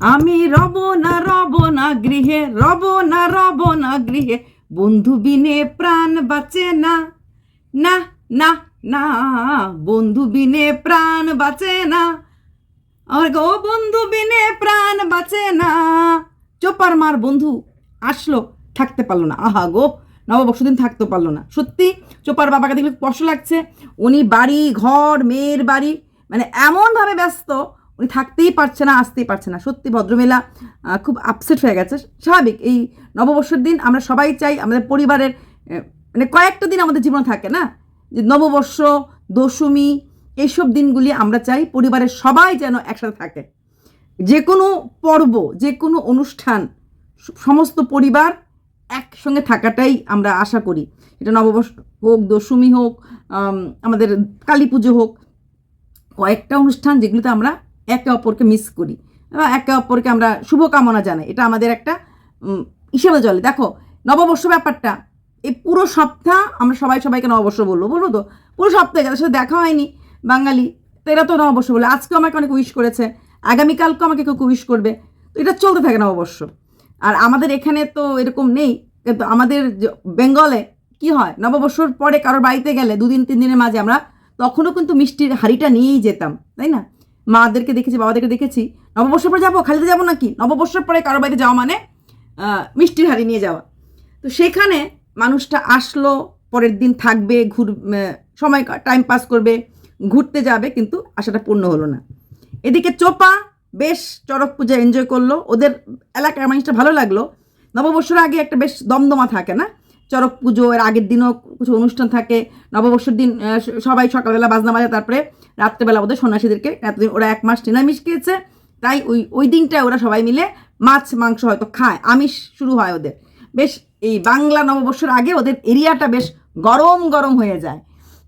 আমি রব না রব না গৃহে, রব না রব না গৃহে। বন্ধু বিনে প্রাণ বাঁচে না। না না না, বন্ধু বিনে প্রাণ বাঁচে না। আমার গো বন্ধু বিনে প্রাণ বাঁচে না। চোপার মার বন্ধু আসলো, থাকতে পারল না। আহা গো, নববর্ষ দিন থাকতে পারল না। সত্যি, চোপার বাবাকে দেখলে কষ্ট লাগছে। উনি বাড়ি, ঘর, মেয়ের বাড়ি মানে এমনভাবে ব্যস্ত উনি থাকতেই পারছে না, আসতেই পারছে না। সত্যি ভদ্রমেলা খুব আপসেট হয়ে গেছে। স্বাভাবিক, এই নববর্ষের দিন আমরা সবাই চাই, আমাদের পরিবারের মানে কয়েকটা দিন আমাদের জীবনে থাকে না? যে নববর্ষ, দশমী, এইসব দিনগুলি আমরা চাই পরিবারের সবাই যেন একসাথে থাকে। যে কোনো পর্ব, যে কোনো অনুষ্ঠান সমস্ত পরিবার একসঙ্গে থাকাটাই আমরা আশা করি। এটা নববর্ষ হোক, দশমী হোক আমাদের কালী পুজো হোক, কয়েকটা অনুষ্ঠান যেগুলোতে আমরা একে অপরকে মিস করি একে অপরকে আমরা শুভকামনা জানাই। এটা আমাদের একটা হিসেবে চলে। দেখো, নববর্ষ ব্যাপারটা, এই পুরো সপ্তাহ আমরা সবাই সবাইকে নববর্ষ বলব বলব তো? পুরো সপ্তাহে যাদের সাথে দেখা হয়নি, বাঙালি তো এরা তো নববর্ষ বলে। আজকে আমাকে অনেক উইশ করেছে আগামীকালকে আমাকে কেউ উইশ করবে। তো এটা চলতে থাকে নববর্ষ। আর আমাদের এখানে তো এরকম নেই, কিন্তু আমাদের বেঙ্গলে কি হয়, নববর্ষর পরে কারোর বাড়িতে গেলে দুদিন, তিন দিনের মাঝে আমরা তখনও কিন্তু মিষ্টির হাঁড়িটা নিয়েই যেতাম, তাই না? মাদেরকে দেখেছি, বাবাদেরকে দেখেছি। নববর্ষের পরে যাব? খালিতে যাব নাকি? নববর্ষের পরে কারও বাড়িতে যাওয়া মানে মিষ্টির হাঁড়ি নিয়ে যাওয়া। তো সেখানে মানুষটা আসলো, পরের দিন থাকবে, ঘুর সময় টাইম পাস করবে, ঘুরতে যাবে, কিন্তু আশাটা পূর্ণ হলো না। এদিকে চোপা বেশ চড়ক পূজা এনজয় করল। ওদের এলাকার মানুষটা ভালো লাগল। নববর্ষের আগে একটা বেশ দমদমা থাকে না? চড়ক পুজো, এর আগের দিনও কিছু অনুষ্ঠান থাকে। নববর্ষের দিন সবাই সকালবেলা বাজনা বাজে, তারপরে রাত্রেবেলা ওদের সন্ন্যাসীদেরকে এতদিন ওরা এক মাস নিরামিষ খেয়েছে। তাই ওই ওই দিনটায় ওরা সবাই মিলে মাছ, মাংস হয়তো খায়, আমিষ শুরু হয় ওদের। বেশ, এই বাংলা নববর্ষের আগে ওদের এরিয়াটা বেশ গরম গরম হয়ে যায়।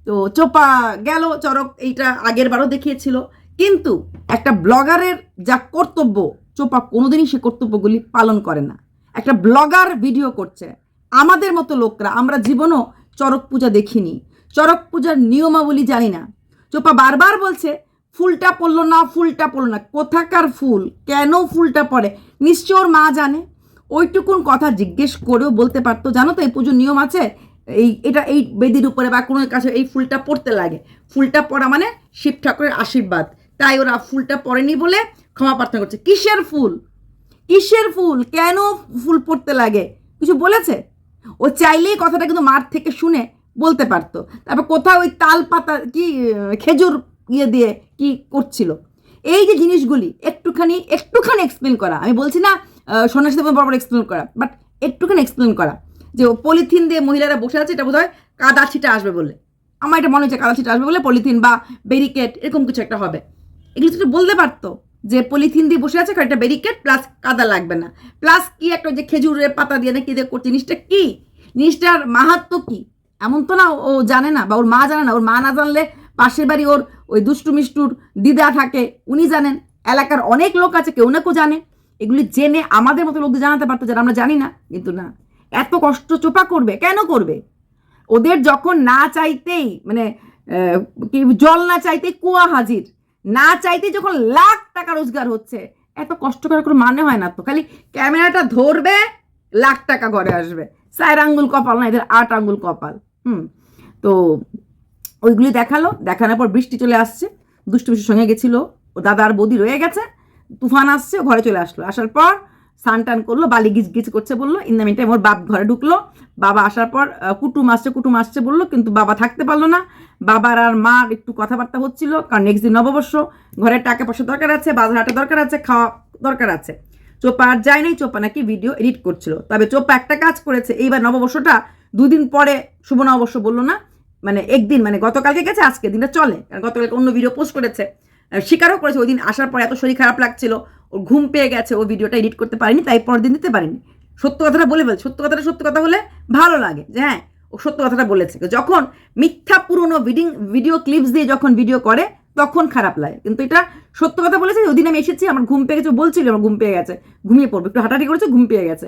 তো চোপা গেল চরক এইটা আগের বারও দেখিয়েছিল। কিন্তু একটা ব্লগারের যা কর্তব্য, চোপা কোনোদিনই সে কর্তব্যগুলি পালন করে না। একটা ব্লগার ভিডিও করছে। আমাদের মতো লোকরা, আমরা জীবনও চরক পূজা দেখিনি। চরক পূজার নিয়মাবলী জানি না। চোপা বারবার বলছে, ফুলটা পড়ল না, ফুলটা পড়ল না। কোথাকার ফুল? কেন ফুলটা পড়ে? নিশ্চয় ওর মা জানে। ওইটুকুন কথা জিজ্ঞেস করেও বলতে পারতো, জানো তো, এই পুজোর নিয়ম আছে? এই, এটা এই বেদির উপরে বা কোনো কাছে এই ফুলটা পড়তে লাগে। ফুলটা পড়া মানে শিব ঠাকুরের আশীর্বাদ। তাই ওরা ফুলটা পড়েনি বলে ক্ষমা প্রার্থনা করছে। কিসের ফুল? কিসের ফুল? কেন ফুল পড়তে লাগে? কিছু বলেছে? ও চাইলেই কথাটা কিন্তু মাঠ থেকে শুনে বলতে পারতো। তারপর কোথাও ওই তাল পাতা কি খেজুর ইয়ে দিয়ে কি করছিল। এই যে জিনিসগুলি একটুখানি একটুখানি এক্সপ্লেন করা। আমি বলছি না আহ, সন্ন্যাসীদের মধ্যে বরাবর এক্সপ্লেন করা বাট একটুখানি এক্সপ্লেন করা। যে পলিথিন দিয়ে মহিলারা বসে আছে এটা বোধহয় কাদা ছিটা আসবে বলে। আমার এটা মনে হচ্ছে কাদা ছিটা আসবে বলে পলিথিন বা ব্যারিকেড এরকম কিছু একটা হবে। এগুলো তো বলতে পারতো যে পলিথিন দিয়ে বসে আছে একটা ব্যারিকেড প্লাস কাদা লাগবে না। প্লাস কি একটা যে খেজুরের পাতা দিয়ে না কি দিয়ে করছে জিনিসটা কি? জিনিসটার মাহাত্ম কি? এমন তো না, ও জানে না বা ওর মা জানে না, ওর মা না জানলে পাশের বাড়ি ওর ওই দুষ্টু মিষ্টুর দিদা থাকে, উনি জানেন। এলাকার অনেক লোক আছে, কেউ না কেউ জানে। এগুলি জেনে আমাদের মতো লোকদের জানাতে পারতো, যারা আমরা জানি না। কিন্তু না, এত কষ্ট চোপা করবে, কেন করবে? ওদের যখন না চাইতেই মানে কি জল না চাইতেই কুয়া হাজির। না চাইতেই যখন লাখ টাকা রোজগার হচ্ছে, এত কষ্ট করার কোনো মানে হয় না তো। খালি ক্যামেরাটা ধরবে লাখ টাকা ঘরে আসবে। চার আঙ্গুল কপাল না, এদের আট আঙ্গুল কপাল। হুম, তো ওইগুলি দেখাল। দেখানোর পর বৃষ্টি চলে আসছে। দুষ্টু বৃষ্টির সঙ্গে গেছিল। ও দাদা আর বৌদি রয়ে গেছে। তুফান আসছে ঘরে চলে আসলো। আসার পর স্নান টান করল, বালি গিজ গিজ করছে বলল। ইন দ্য মিনটাইম ওর বাপ ঘরে ঢুকলো। বাবা আসার পর কুটুম আসছে কুটুম আসছে বলল, কিন্তু বাবা থাকতে পারল না। বাবার আর মার একটু কথাবার্তা হচ্ছিল, কারণ নেক্সট দিন নববর্ষ। ঘরের টাকা পয়সা দরকার আছে বাজার হাটে দরকার আছে, খাওয়া দরকার আছে। চোপা আর যায় নাই, চোপা নাকি ভিডিও এডিট করছিল। তবে চোপা একটা কাজ করেছে, এইবার নববর্ষটা দুদিন পরে শুভ নববর্ষ বলল না মানে একদিন মানে গতকালকে গেছে, আজকে দিনটা চলে। কারণ গতকালকে অন্য ভিডিও পোস্ট করেছে। স্বীকারও করেছে, ওই দিন আসার পর এত শরীর খারাপ লাগছিল ওর ঘুম পেয়ে গেছে, ও ভিডিওটা এডিট করতে পারেনি, তাই পরের দিন দিতে পারেনি। সত্য কথাটা বলে ফেলছে সত্য কথাটা সত্য কথা হলে ভালো লাগে যে হ্যাঁ ও সত্য কথাটা বলেছে। যখন মিথ্যা পুরনো ভিডিং ভিডিও ক্লিপস দিয়ে যখন ভিডিও করে তখন খারাপ লাগে। কিন্তু এটা সত্য কথা বলেছে, ওই দিন আমি এসেছি, আমার ঘুম পেয়ে গেছে বলছিল আমার ঘুম পেয়ে গেছে, ঘুমিয়ে পড়বে, একটু হাঁটাহাঁটি করেছে, ঘুম পেয়ে গেছে।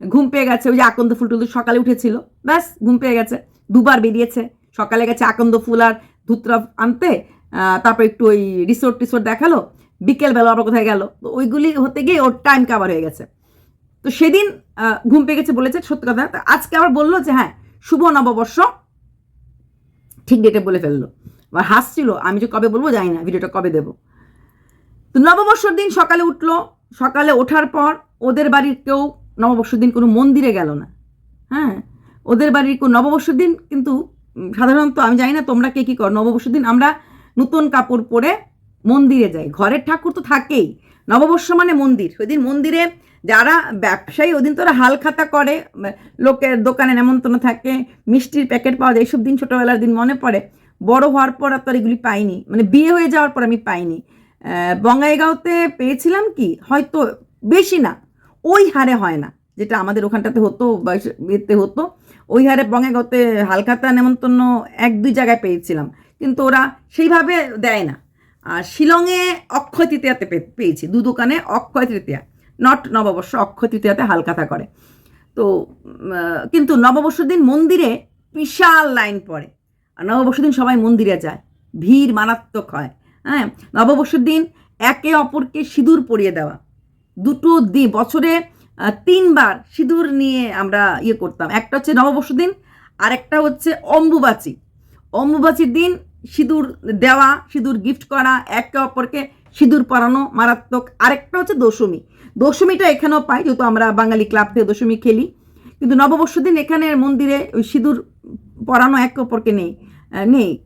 ঘুম পেয়ে গেছে, ওই যে আকন্দ ফুল টুল সকালে উঠেছিল, ব্যাস, ঘুম পেয়ে গেছে, দুবার বেরিয়েছে, সকালে গেছে আকন্দ ফুল আর ধুতরা আনতে তারপর একটু ওই রিসোর্ট টিসোর্ট দেখাল, বিকেলবেলা আবার কোথায় গেল, তো ওইগুলি হতে গিয়ে ওর টাইম কাভার হয়ে গেছে। তো সেদিন ঘুম পেয়ে গেছে বলেছে, সত্যি কথা আজকে আবার বলল যে হ্যাঁ শুভ নববর্ষ, ঠিক ডেটে বলে ফেলল। আবার হাসছিল, আমি যে কবে বলব জানি না, ভিডিওটা কবে দেবো। তো নববর্ষর দিন সকালে উঠল, সকালে ওঠার পর ওদের বাড়ির কেউ নববর্ষর দিন কোনো মন্দিরে গেল না। হ্যাঁ ওদের বাড়ির কেউ নববর্ষর দিন কিন্তু সাধারণত আমি জানি না তোমরা কে কী করো নববর্ষর দিন আমরা নতুন কাপড় পরে মন্দিরে যাই। ঘরের ঠাকুর তো থাকেই। নববর্ষ মানে মন্দির। ওই দিন মন্দিরে যারা ব্যবসায়ী ওদিন তোরা হালখাতা করে লোকের দোকানে নেমন্তন্ন থাকে, মিষ্টির প্যাকেট পাওয়া যায়, এইসব দিন ছোটোবেলার দিন মনে পড়ে। বড় হওয়ার পর আর এগুলি পাইনি। মানে বিয়ে হয়ে যাওয়ার পর আমি পাইনি। বঙ্গাইগাঁওতে পেয়েছিলাম কি? হয়তো বেশি না। ওই হারে হয় না। যেটা আমাদের ওখানটাতে হতো, বা ইয়েতে হতো, ওই হারে বঙ্গাইগাঁওতে হালখাতা, নেমন্তন্ন এক, দুই জায়গায় পেয়েছিলাম। কিন্তু ওরা সেইভাবে দেয় না। আর শিলংয়ে অক্ষয় তৃতীয়াতে পেয়েছি। দু দোকানে অক্ষয় তৃতীয়া। নট নববর্ষ, অক্ষয় তৃতীয়াতে হালখাতা করে। তো কিন্তু নববর্ষের দিন মন্দিরে বিশাল লাইন পড়ে। আর নববর্ষের দিন সবাই মন্দিরে যায়। ভিড় মারাত্মক হয়। হ্যাঁ? নববর্ষের দিন একে অপরকে সিঁদুর পরিয়ে দেওয়া। দুটো দিন, বছরে তিনবার সিঁদুর নিয়ে আমরা ইয়ে করতাম। একটা হচ্ছে নববর্ষ দিন আর একটা হচ্ছে অম্বুবাচী। অম্বুবাচীর দিন সিঁদুর দেওয়া, সিঁদুর গিফট করা, একে অপরকে সিঁদুর পরানো মারাত্মক। আরেকটা হচ্ছে দশমী। দশমীটা এখানেও পাই, যেহেতু আমরা বাঙালি ক্লাব থেকে দশমী খেলি। কিন্তু নববর্ষ দিন এখানে মন্দিরে ওই সিঁদুর পরানো একে অপরকে নেই। নেই।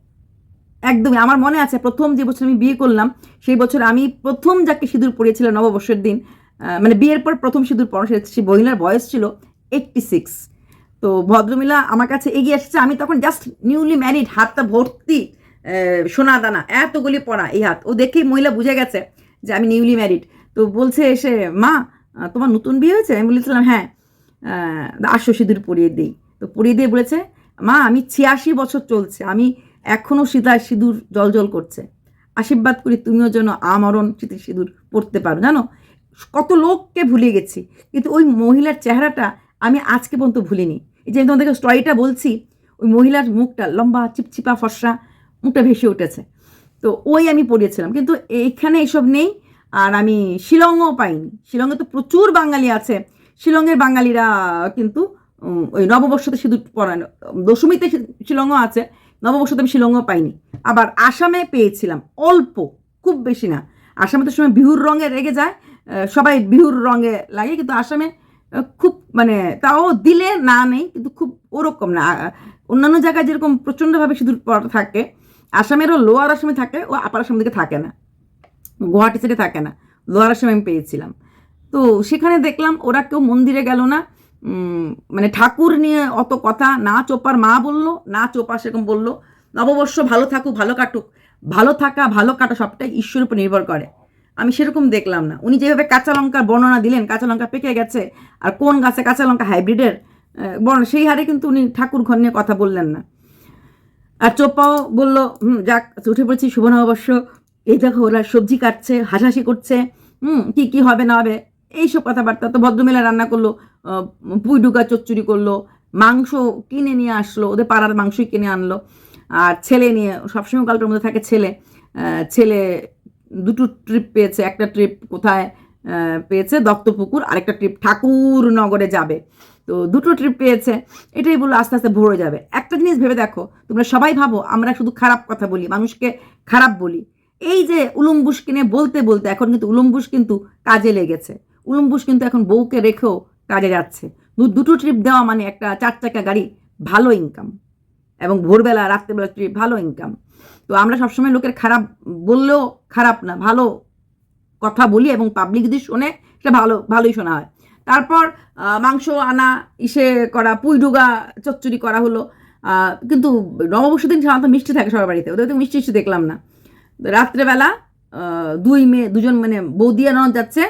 একদমই। আমার মনে আছে, প্রথম যে বছর আমি বিয়ে করলাম, সেই বছর আমি প্রথম যাকে সিঁদুর পরিয়েছিলাম নববর্ষের দিন মানে বিয়ের পর প্রথম সিঁদুর পড়া সে- মহিলার বয়স ছিল এইট্টি সিক্স তো ভদ্রমিলা আমার কাছে এগিয়ে এসেছে, আমি তখন জাস্ট নিউলি ম্যারিড হাতটা ভর্তি সোনা দানা এতগুলি পড়া এই হাত। ও দেখেই মহিলা বুঝে গেছে যে আমি নিউলি ম্যারিড তো বলছে এসে, মা, তোমার নতুন বিয়ে হয়েছে? আমি বলেছিলাম হ্যাঁ আসো সিঁদুর পরিয়ে দিই। তো পরিয়ে দিয়ে বলেছে মা, আমি ছিয়াশি বছর চলছে, আমি এখনও সীতার সিঁদুর জল জল করছে। আশীর্বাদ করি তুমিও যেন আমরণ স্মৃতি সিঁদুর পড়তে পারো। জানো, কত লোককে ভুলে গেছি, কিন্তু ওই মহিলার চেহারাটা আমি আজকে পর্যন্ত ভুলিনি। এই যে আমি তোমাদেরকে স্টোরিটা বলছি, ওই মহিলার মুখটা লম্বা, চিপচিপা, ফর্সা, মুখটা ভেসে উঠেছে। তো ওই আমি পড়িয়েছিলাম কিন্তু এইখানে এসব নেই, আর আমি শিলংও পাইনি। শিলংয়ে তো প্রচুর বাঙালি আছে, শিলংয়ের বাঙালিরা কিন্তু ওই নববর্ষতে সিঁদুর পরানো দশমীতে শিলংও আছে, নববর্ষতে আমি শিলংও পাইনি। আবার আসামে পেয়েছিলাম, অল্প, খুব বেশি না। আসামে তো সময় বিহুর রঙে রেগে যায় সবাই বিহুর রঙে লাগে, কিন্তু আসামে খুব মানে তাও দিলে না নেই, কিন্তু খুব ওরকম না। অন্যান্য জায়গায় যেরকম প্রচণ্ডভাবে সিঁদুর পরা থাকে, আসামেরও লোয়ার আসামে থাকে, ও আপার আসাম দিকে থাকে না। গুয়াহাটি সাইডে থাকে না লোয়ার আসামে আমি পেয়েছিলাম। তো সেখানে দেখলাম ওরা কেউ মন্দিরে গেল না মানে ঠাকুর নিয়ে অত কথা না চোপার মা বলল, না চোপা সেরকম বলল। নববর্ষ ভালো থাকুক, ভালো কাটুক। ভালো থাকা, ভালো কাটা সবটাই ঈশ্বরের উপর নির্ভর করে। আমি সেরকম দেখলাম না। উনি যেভাবে কাঁচা লঙ্কার বর্ণনা দিলেন, কাঁচা লঙ্কা পেকে গেছে, আর কোন গাছে কাঁচা লঙ্কা হাইব্রিডের বর্ণনা সেই হারে কিন্তু উনি ঠাকুর ঘর নিয়ে কথা বললেন না। আর চোপাও বলল, হুম, যাক, উঠে পড়েছি, শুভ নববর্ষ। এই দেখো, ওরা সবজি কাটছে, হাসাহাসি করছে। হুম, কি কি হবে না হবে এইসব কথাবার্তা তো ভদ্রমেলা রান্না করল পুঁই ডুকা চচ্চড়ি করল, মাংস কিনে নিয়ে আসলো, ওদের পাড়ার মাংসই কিনে আনলো, আর ছেলে নিয়ে, সবসময় গল্পের মধ্যে থাকে ছেলে ছেলে দুটো ট্রিপ পেয়েছে, একটা ট্রিপ কোথায় পেয়েছে দত্তপুকুর, আরেকটা ট্রিপ ঠাকুরনগরে যাবে। তো দুটো ট্রিপ পেয়েছে, এটাই বলল আস্তে আস্তে ভরে যাবে। একটা জিনিস ভেবে দেখো, তোমরা সবাই ভাবো, আমরা শুধু খারাপ কথা বলি, মানুষকে খারাপ বলি। এই যে উলুম্বুস কিনে বলতে বলতে, এখন কিন্তু উলুম্বুস কিন্তু কাজে লেগেছে। উলুম্বুস কিন্তু এখন বউকে রেখেও কাজে যাচ্ছে। দুটো ট্রিপ দেওয়া মানে একটা চার চাকা গাড়ি, ভালো ইনকাম এবং ভোরবেলা, রাত্রেবেলা ট্রিপ ভালো ইনকাম তো আমরা সবসময় লোকের খারাপ বললেও খারাপ না, ভালো কথা বলি এবং পাবলিক যদি শোনে, সেটা ভালো, ভালোই শোনা হয়। তারপর মাংস আনা, ইসে করা পুইডুগা চচ্চড়ি করা হলো। কিন্তু নববর্ষ দিন সাধারণত মিষ্টি থাকে সবার বাড়িতে। ওদের তো মিষ্টি মিষ্টি দেখলাম না। রাত্রেবেলা দুই মেয়ে, দুজন মানে বৌদি আর যাচ্ছে।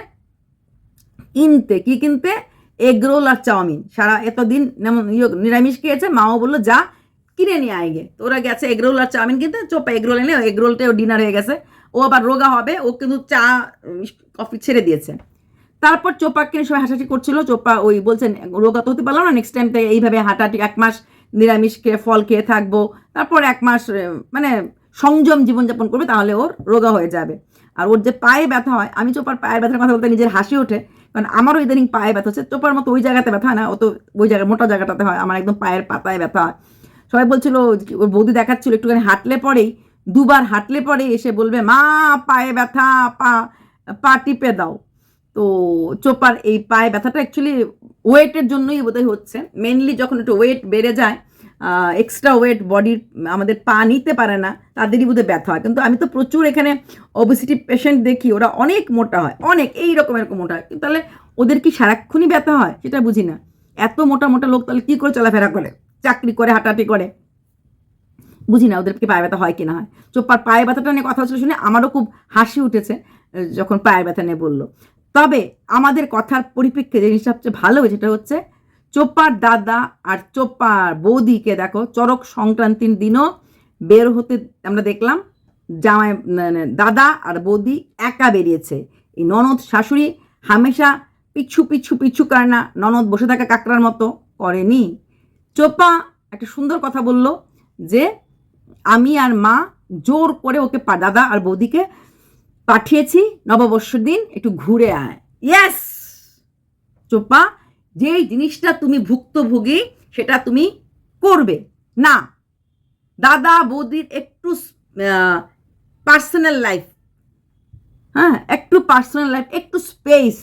কিনতে কি কিনতে? এগ রোল আর চাউমিন। সারা এতদিন ইয়ে নিরামিষ খেয়েছে, মাও বলল, যা, কিনে নিয়ে আয় গে। তো ওরা গেছে এগ রোল আর চাউমিন কিনতে, চোপা এগ রোল এনে এগ রোলটাও ডিনার হয়ে গেছে। ও আবার রোগা হবে, ও কিন্তু চা কফি ছেড়ে দিয়েছে। তারপর চোপা কিনে সবাই হাসাহাসি করছিল। চোপা ওই বলছেন, রোগা তো হতে পারলাম না নেক্সট টাইম তাই এইভাবে হাঁটাহাঁটি, এক মাস নিরামিষ খেয়ে, ফল খেয়ে থাকব। তারপর এক মাস মানে সংযম জীবনযাপন করবে, তাহলে ওর রোগা হয়ে যাবে। আর ওর যে পায়ে ব্যথা হয়, আমি চোপার পায়ের ব্যথার কথা বলতে নিজের হাসি ওঠে, কারণ আমারও ইদানিং পায়ে ব্যথা হচ্ছে চোপার মতো ওই জায়গাতে ব্যথা হয় না ও তো ওই জায়গায় মোটা জায়গাটাতে হয়, আমার একদম পায়ের পাতায় ব্যথা হয়। সবাই বলছিল, ওর বৌদি দেখাচ্ছিল, একটুখানি হাঁটলে পরেই, দুবার হাঁটলে পরেই এসে বলবে, মা, পায়ে ব্যথা, পা পা টিপে দাও। তো চোপার এই পায়ে ব্যথাটা অ্যাকচুয়ালি ওয়েটের জন্যই বোধহয় হচ্ছে। মেনলি যখন একটু ওয়েট বেড়ে যায় এক্সট্রা ওয়েট বডির আমাদের পা নিতে পারে না তাদেরই বোধহয় ব্যথা হয়। কিন্তু আমি তো প্রচুর এখানে ওবেসিটি পেশেন্ট দেখি, ওরা অনেক মোটা হয়, অনেক, এই রকম এরকম মোটা হয়। তাহলে ওদের কি সারাক্ষণই ব্যথা হয়? সেটা বুঝি না। এত মোটা মোটা লোক তাহলে কী করে চলাফেরা করে? চাকরি করে, হাঁটাহাঁটি করে। বুঝি না ওদেরকে পায়ে ব্যথা হয় কি না হয়। চোপার পায়ে ব্যথাটা নিয়ে কথা হচ্ছিল শুনে আমারও খুব হাসি উঠেছে যখন পায়ের ব্যথা নিয়ে বলল। তবে আমাদের কথার পরিপ্রেক্ষিতে জিনিসটা সবচেয়ে ভালো সেটা হচ্ছে চোপার দাদা আর চোপার বৌদিকে দেখো চরক সংক্রান্তির দিনও বের হতে আমরা দেখলাম, জামাই মানে দাদা আর বৌদি একা বেরিয়েছে। এই ননদ শাশুড়ি হামেশা পিছু পিছু পিছু কারনা ননদ বসে থাকা কাকড়ার মতো করেনি। চোপা একটা সুন্দর কথা বলল যে, আমি আর মা জোর করে ওকে দাদা আর বৌদিকে পাঠিয়েছি, নববর্ষের দিন একটু ঘুরে আয়। ইয়েস চোপা যেই জিনিসটা তুমি ভুক্তভোগী, সেটা তুমি করবে। না, দাদা বৌদির একটু পার্সোনাল লাইফ হ্যাঁ একটু পার্সোনাল লাইফ একটু স্পেস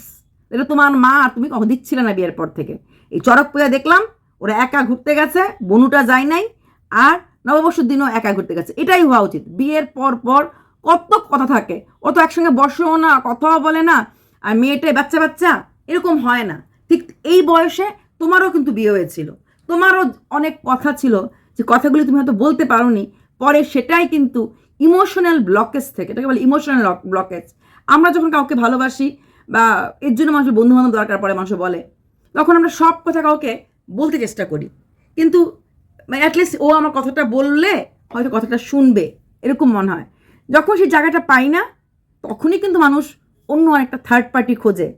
এটা তোমার মা আর তুমি কখন দিচ্ছিলে না বিয়ের পর থেকে। এই চড়ক পূজা দেখলাম, ওরা একা ঘুরতে গেছে, বনুটা যায় নাই, আর নববর্ষের দিনও একা ঘুরতে গেছে। এটাই হওয়া উচিত। বিয়ের পর পর কত কথা থাকে। ও তো একসঙ্গে বসেও না, কথাও বলে না, আর মেয়েটাই বাচ্চা বাচ্চা এরকম হয় না। ঠিক এই বয়সে তোমারও কিন্তু বিয়ে হয়েছিল। তোমারও অনেক কথা ছিল যে কথাগুলি তুমি হয়তো বলতে পারোনি। পরে সেটাই কিন্তু ইমোশনাল ব্লকেজ থেকে, এটাকে বলে ইমোশনাল ব্লকেজ আমরা যখন কাউকে ভালোবাসি বা এর জন্য মানুষের বন্ধু বান্ধব দরকার পড়ে, মানুষ বলে, তখন আমরা সব কথা কাউকে বলতে চেষ্টা করি। কিন্তু অ্যাটলিস্ট ও আমার কথাটা বললে হয়তো কথাটা শুনবে, এরকম মনে হয়। যখন সেই জায়গাটা পাই না, তখনই কিন্তু মানুষ অন্য একটা থার্ড পার্টি খোঁজে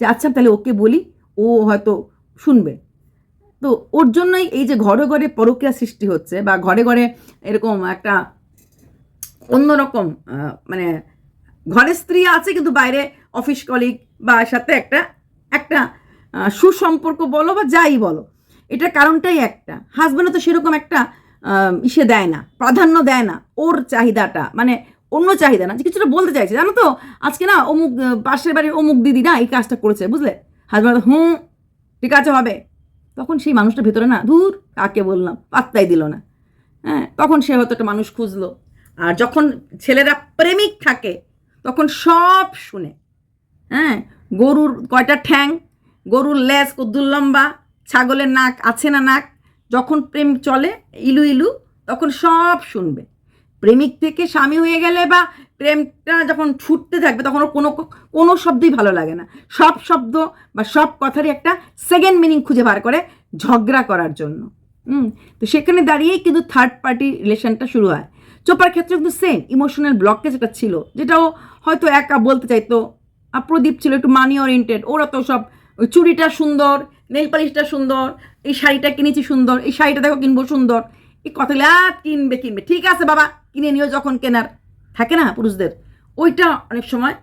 যে আচ্ছা তাহলে ওকে বলি ও হয়তো শুনবে। তো ওর জন্যই এই যে ঘরে ঘরে পরকীয়া সৃষ্টি হচ্ছে বা ঘরে ঘরে এরকম একটা অন্যরকম মানে ঘরে স্ত্রী আছে কিন্তু বাইরে অফিস কলিগ বা সাথে একটা একটা সুসম্পর্ক বলো বা যাই বলো, এটার কারণটাই একটা। হাজব্যান্ডও তো সেরকম একটা ইসে দেয় না, প্রাধান্য দেয় না ওর চাহিদাটা মানে অন্য চাহিদা না, যে কিছুটা বলতে চাইছে। জানো তো, আজকে না অমুক পাশের বাড়ির অমুক দিদি না এই কাজটা করেছে, বুঝলে? হাজব্যান্ড হুম, ঠিক আছে, হবে। তখন সেই মানুষটার ভেতরে না দূর কাকে বললাম, পাত্তাই দিল না। হ্যাঁ তখন সে হয়তো একটা মানুষ খুঁজলো। আর যখন ছেলেরা প্রেমিক থাকে, তখন সব শুনে। হ্যাঁ গরুর কয়টা ঠ্যাং, গরুর লেজ কদ্দুর লম্বা, ছাগলের নাক আছে না নাক, যখন প্রেম চলে, ইলু ইলু, তখন সব শুনবে। প্রেমিক থেকে স্বামী হয়ে গেলে বা প্রেমটা যখন ছুটতে থাকবে, তখন ওর কোনো কোনো শব্দই ভালো লাগে না। সব শব্দ বা সব কথারই একটা সেকেন্ড মিনিং খুঁজে বার করে ঝগড়া করার জন্য। হুম, তো সেখানে দাঁড়িয়েই কিন্তু থার্ড পার্টি রিলেশনটা শুরু হয়। চোপার ক্ষেত্রে কিন্তু সেম ইমোশনাল ব্লকেজ একটা ছিল, যেটাও হয়তো একা বলতে চাইতো। আর প্রদীপ ছিল একটু মানি ওরিয়েন্টেড ওরা তো সব চুড়িটা সুন্দর নেল পালিশটা সুন্দর, এই শাড়িটা কিনেছি সুন্দর, এই শাড়িটা দেখো কিনবো সুন্দর, এই কথাগুলো কিনবে কিনবে। ঠিক আছে বাবা, কিনে নিও যখন কেনার। থাকে না পুরুষদের? ওইটা অনেক সময়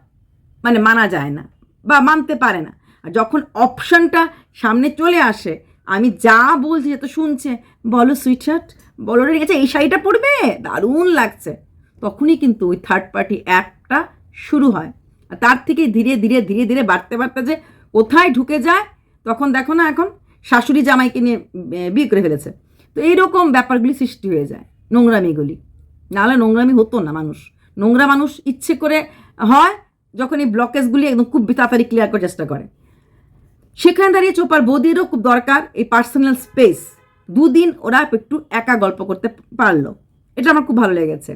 মানে মানা যায় না বা মানতে পারে না। আর যখন অপশনটা সামনে চলে আসে, আমি যা বলছি সে তো শুনছে। বলো সুইটশার্ট বলো রে গেছে এই শাড়িটা পরবে? দারুণ লাগছে। তখনই কিন্তু ওই থার্ড পার্টি অ্যাক্টটা শুরু হয়। আর তার থেকে ধীরে ধীরে ধীরে ধীরে বাড়তে বাড়তে যে কোথায় ঢুকে যায়, তখন দেখো না এখন শাশুড়ি জামাইকে নিয়ে বিয়ে করে ফেলেছে। তো এইরকম ব্যাপারগুলি সৃষ্টি হয়ে যায় নোংরামিগুলি। নাহলে নোংরামি হতো না মানুষ। নোংরা মানুষ ইচ্ছে করে হয় যখন এই ব্লকেজগুলি একদম খুব তাড়াতাড়ি ক্লিয়ার করার চেষ্টা করে। সেখানে দাঁড়িয়ে চোপার বৌদিরও খুব দরকার এই পার্সোনাল স্পেস দুদিন ওরা একটু একা গল্প করতে পারল। এটা আমার খুব ভালো লেগেছে।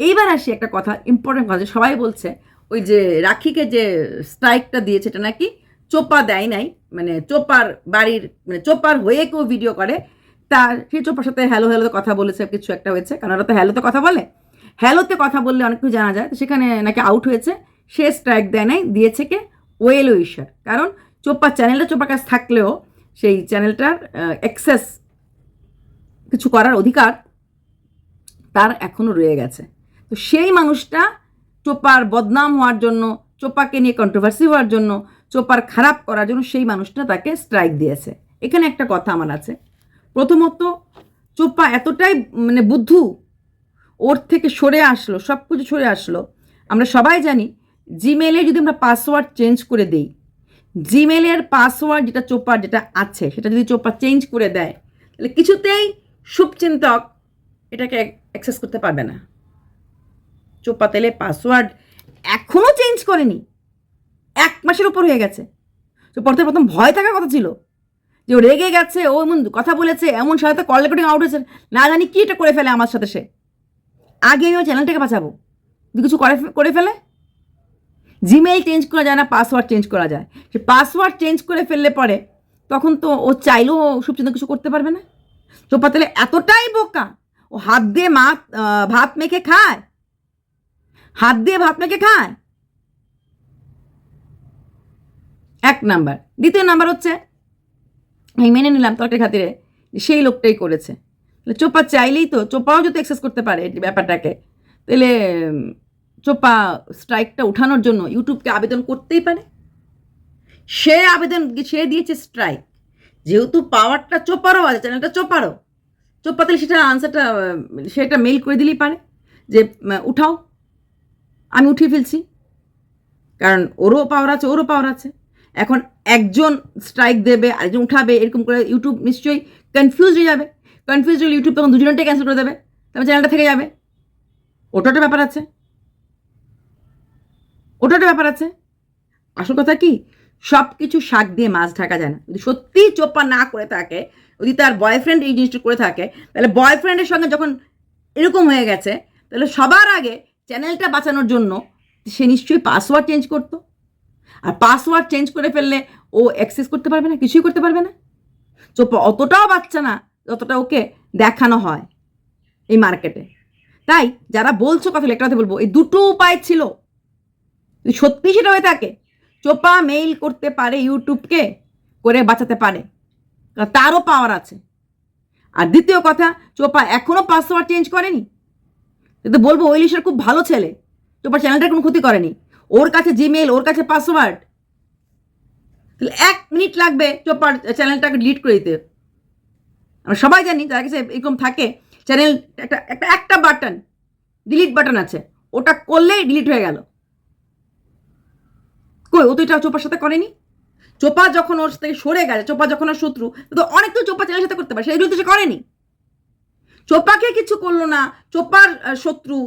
এইবার আসি একটা কথা ইম্পর্টেন্ট কথা সবাই বলছে, ওই যে রাখিকে যে স্ট্রাইকটা দিয়েছে, এটা নাকি চোপা দেয় নাই মানে চোপার বাড়ির মানে চোপার হয়ে কেউ ভিডিও করে, তার সেই চোপার সাথে হ্যালো হ্যালোতে কথা বলেছে, কিছু একটা হয়েছে, কারণ ওরা তো হ্যালোতে কথা বলে। হ্যালোতে কথা বললে অনেক কিছু জানা যায়। তো সেখানে নাকি আউট হয়েছে। সে স্ট্রাইক দেয় নাই, দিয়েছে কে? ওয়েল উইশার কারণ চোপ্পার চ্যানেলটা চোপার কাছে থাকলেও সেই চ্যানেলটার অ্যাক্সেস কিছু করার অধিকার তার এখনও রয়ে গেছে। তো সেই মানুষটা চোপার বদনাম হওয়ার জন্য, চোপাকে নিয়ে কন্ট্রোভার্সি হওয়ার জন্য, চোপার খারাপ করার জন্য সেই মানুষটা তাকে স্ট্রাইক দিয়েছে। এখানে একটা কথা আমার আছে। প্রথমত, চোপা এতটাই মানে বুদ্ধু ওর থেকে সরে আসলো, সব কিছু সরে আসলো। আমরা সবাই জানি জিমেলে যদি আমরা পাসওয়ার্ড চেঞ্জ করে দিই জিমেলের পাসওয়ার্ড যেটা চোপার যেটা আছে, সেটা যদি চোপা চেঞ্জ করে দেয়, তাহলে কিছুতেই শুভচিন্তক এটাকে অ্যাক্সেস করতে পারবে না। চোপা তেলে পাসওয়ার্ড এখনও চেঞ্জ করেনি। এক মাসের উপর হয়ে গেছে। তো প্রথমে প্রথম ভয় থাকার কথা ছিল। যে ও রেগে গেছে, ও এমন কথা বলেছে, এমন সাথে কল রেকর্ডিং আউট হয়েছে, না জানি কী এটা করে ফেলে আমার সাথে সে। আগে আমি ওই চ্যানেলটাকে বাঁচাবো। যদি কিছু করে করে ফেলে? জিমেইল চেঞ্জ করা যায় না পাসওয়ার্ড চেঞ্জ করা যায়। সে পাসওয়ার্ড চেঞ্জ করে ফেললে পরে তখন তো ও চাইলেও সুপচিন্ত কিছু করতে পারবে না। চোপা তেলে এতটাই বোকা, ও হাত দিয়ে মা ভাত মেখে খায়। হাত দিয়ে ভাত মেখে খায়। এক নাম্বার। দ্বিতীয় নাম্বার হচ্ছে, আমি মেনে নিলাম তর্কের খাতিরে সেই লোকটাই করেছে। তাহলে চোপা চাইলেই তো, চোপাও যদি অ্যাক্সেস করতে পারে ব্যাপারটাকে। তাহলে চোপা স্ট্রাইকটা উঠানোর জন্য ইউটিউবকে আবেদন করতেই পারে। সে আবেদন, সে দিয়েছে স্ট্রাইক যেহেতু পাওয়ারটা চোপারও আছে চ্যানেলটা চোপারও। চোপা তাহলে সেটা আনসারটা সেটা মেল করে দিলেই পারে যে উঠাও। আমি উঠিয়ে ফেলছি। কারণ ওরও পাওয়ার আছে, ওরও পাওয়ার আছে। এখন একজন স্ট্রাইক দেবে, আরেকজন উঠাবে, এরকম করে ইউটিউব নিশ্চয়ই কনফিউজ হয়ে যাবে। কনফিউজ হলে ইউটিউব তখন দুজনটাই ক্যান্সেল করে দেবে। তারপর চ্যানেলটা থেকে যাবে। ওটা একটা ব্যাপার আছে। ওটা একটা ব্যাপার আছে। আসল কথা কি? সব কিছু শাক দিয়ে মাছ ঢাকা যায় না। যদি সত্যিই চোপা না করে থাকে, যদি তার বয়ফ্রেন্ড এই জিনিসটা করে থাকে, তাহলে বয়ফ্রেন্ডের সঙ্গে যখন এরকম হয়ে গেছে, তাহলে সবার আগে চ্যানেলটা বাঁচানোর জন্য সে নিশ্চয়ই পাসওয়ার্ড চেঞ্জ করতো। আর পাসওয়ার্ড চেঞ্জ করে ফেললে ও অ্যাক্সেস করতে পারবে না, কিছুই করতে পারবে না। চোপা অতটাও বাচ্চা না যতটা ওকে দেখানো হয় এই মার্কেটে। তাই যারা বলছো কথা একটা কথা বলব, এই দুটো উপায় ছিল। সত্যি সেটা হয়ে থাকে, চোপা মেইল করতে পারে ইউটিউবকে করে বাঁচাতে পারে। তারও পাওয়ার আছে। আর দ্বিতীয় কথা, চোপা এখনও পাসওয়ার্ড চেঞ্জ করেনি। কিন্তু বলব, ওইলিশের খুব ভালো ছেলে। চোপা চ্যানেলটার কোনো ক্ষতি করেনি। ওর কাছে জিমেল ওর কাছে পাসওয়ার্ড তাহলে এক মিনিট লাগবে চোপার চ্যানেলটাকে ডিলিট করে দিতে। আমরা সবাই জানি যার কাছে এরকম থাকে চ্যানেল একটা একটা একটা বাটন ডিলিট বাটন আছে। ওটা করলেই ডিলিট হয়ে গেল। কই, ও তো এটা চোপার সাথে করেনি? চোপা যখন ওর থেকে সরে গেছে, চোপা যখন ওর শত্রু তো অনেক তো চোপা চ্যানেলের সাথে করতে পারে, সেগুলো তো সে করেনি। চোপাকে কিছু করল না, চোপার শত্রু,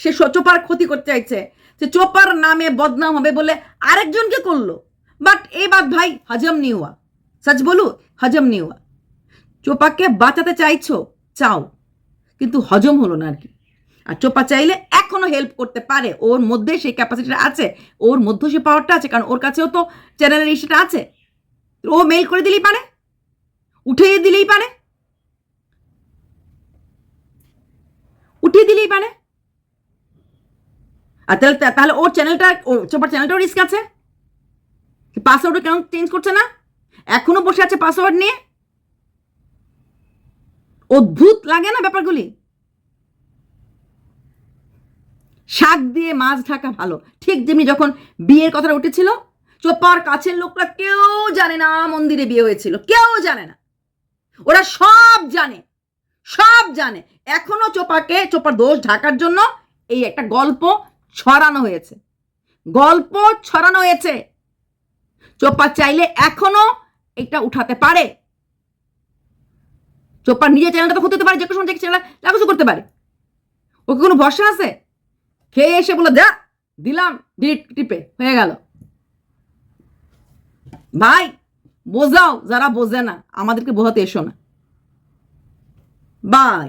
সে চোপার ক্ষতি করতে চাইছে সে চোপার নামে বদনাম হবে বলে আরেকজনকে করল। বাট এ বাদ ভাই, হজম নি হুয়া সচ বলু, হজম নি হুয়া চোপাকে বাঁচাতে চাইছো, চাও। কিন্তু হজম হলো না আর কি। আর চোপা চাইলে এখনও হেল্প করতে পারে। ওর মধ্যে সেই ক্যাপাসিটিটা আছে। ওর মধ্যে সে পাওয়ারটা আছে। কারণ ওর কাছেও তো চ্যানেলের ইস্যুটা আছে। ও মেইল করে দিলেই পারে। উঠিয়ে দিলেই পারে। উঠিয়ে দিলেই পারে। আর তাহলে তাহলে ওর চ্যানেলটা ওর চোপার চ্যানেলটাও রিস্ক আছে। পাসওয়ার্ড কেন চেঞ্জ করছে না? এখনও বসে আছে পাসওয়ার্ড নিয়ে। অদ্ভুত লাগে না ব্যাপারগুলি? শাক দিয়ে মাছ ঢাকা ভালো। ঠিক যেমনি যখন বিয়ের কথাটা উঠেছিল, চোপার কাছের লোকরা কেউ জানে না মন্দিরে বিয়ে হয়েছিল। কেউ জানে না। ওরা সব জানে। সব জানে। এখনও চোপাকে, চোপার দোষ ঢাকার জন্য এই একটা গল্প ছড়ানো হয়েছে। গল্প ছড়ানো হয়েছে। চোপা চাইলে এখনও এটা উঠাতে পারে। চোপার নিজের চ্যানেলটা তো হতে পারে, যে কোনো সময় চ্যানেল কিছু করতে পারে। ওকে কোনো ভরসা আছে? খেয়ে এসে বলে যা দিলাম ডিট টিপে, হয়ে গেল। ভাই, বোঝাও, যারা বোঝে না, আমাদেরকে বোঝাতে এসো না। বাই।